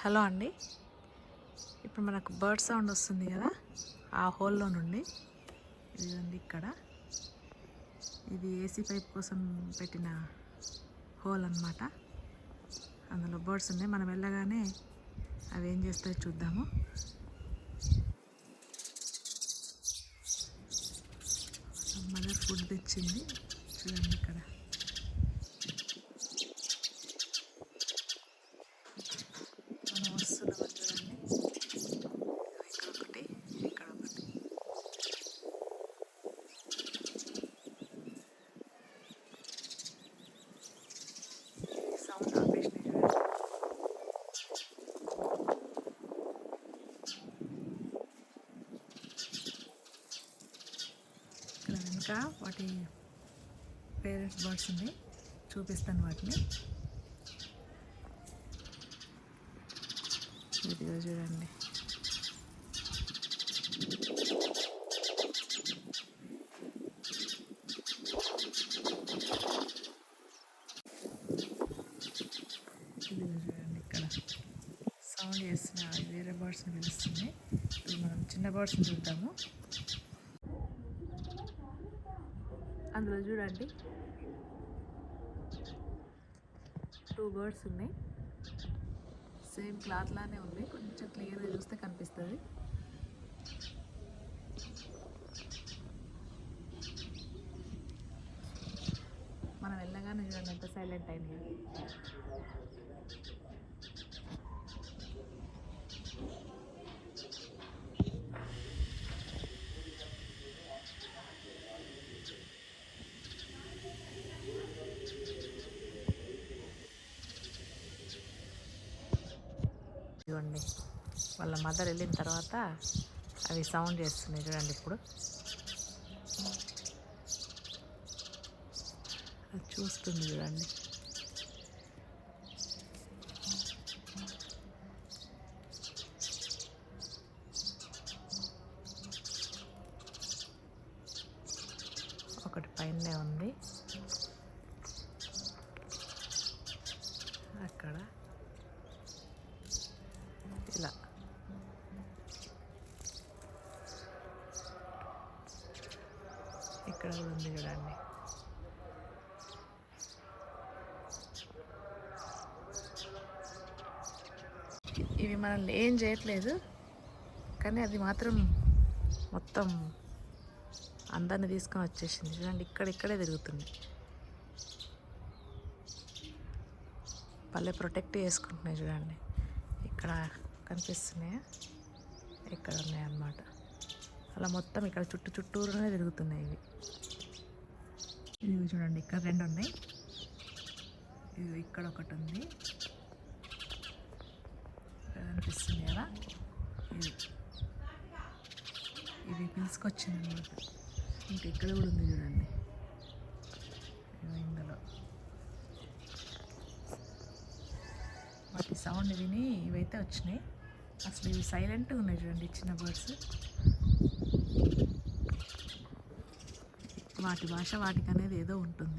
Hello అండి. ఇప్పుడు మనకు బర్డ్ సౌండ్ వస్తుంది కదా ఆ హోల్లో నుండి. ఇదిగోండి ఇక్కడ. ఇది ఏసీ పైప్ కోసం పెట్టిన హోల్ అన్నమాట. అందులో బర్డ్స్ ఉన్నాయి. మనం వెళ్ళగానే అవి ఏం చేస్తాయో చూద్దాము. మళ్ళీ ఫుడ్ తెచ్చింది. చూడండి ఇక్కడ మనం వస్తున్నాం చూడండి ఇక్కడ ఒకటి ఇక్కడ ఒకటి సౌండ్ ఆపేసిన చూడండి ఇంకా వాటి పేరెంట్స్ బర్డ్స్ ఉన్నాయి. చూపిస్తాను వాటిని. ఇదిగో చూడండి. ఇదిగో చూడండి ఇక్కడ. సౌండ్ చేస్తున్న వేరే బర్డ్స్ని పిలుస్తుంది. ఇప్పుడు మనం చిన్న బర్డ్స్ని చూద్దాము. అందులో చూడండి. టూ బర్డ్స్ ఉన్నాయి. సేమ్ క్లాత్ లానే ఉంది. కొంచెం క్లియర్గా చూస్తే కనిపిస్తుంది. మనం వెళ్ళగానే చూడండి ఎంత సైలెంట్ అయింది ఇదిగోండి వాళ్ళ మదర్ వెళ్ళిన తర్వాత అవి సౌండ్ చేస్తున్నాయి చూడండి ఇప్పుడు. అది చూస్తుంది చూడండి. ఒకటి పైనే ఉంది. ఇక్కడ కూడా ఉంది చూడండి ఇవి మనం ఏం చేయట్లేదు కానీ అది మాత్రం మొత్తం అందరిని తీసుకొని వచ్చేసింది. చూడండి ఇక్కడ ఇక్కడే తిరుగుతుంది. భలే ప్రొటెక్ట్ చేసుకుంటున్నాయి చూడండి. ఇక్కడ కనిపిస్తున్నాయా? ఇక్కడ ఉన్నాయి అన్నమాట అలా మొత్తం ఇక్కడ చుట్టూ చుట్టూరునే తిరుగుతున్నాయి ఇవి. ఇవి చూడండి ఇక్కడ రెండు ఉన్నాయి. ఇవి ఇక్కడ ఒకటి ఉంది. అనిపిస్తుంది కదా? ఇది ఇది పిలుచుకొచ్చింది అనమాట ఇంకా ఇక్కడ కూడా ఉంది చూడండి. ఇందులో. వాటి సౌండ్ విని ఇవైతే వచ్చినాయి. అసలు ఇవి సైలెంట్గా ఉన్నాయి చూడండి చిన్న బర్డ్స్ వాటి భాష వాటికి అనేది ఏదో ఉంటుంది.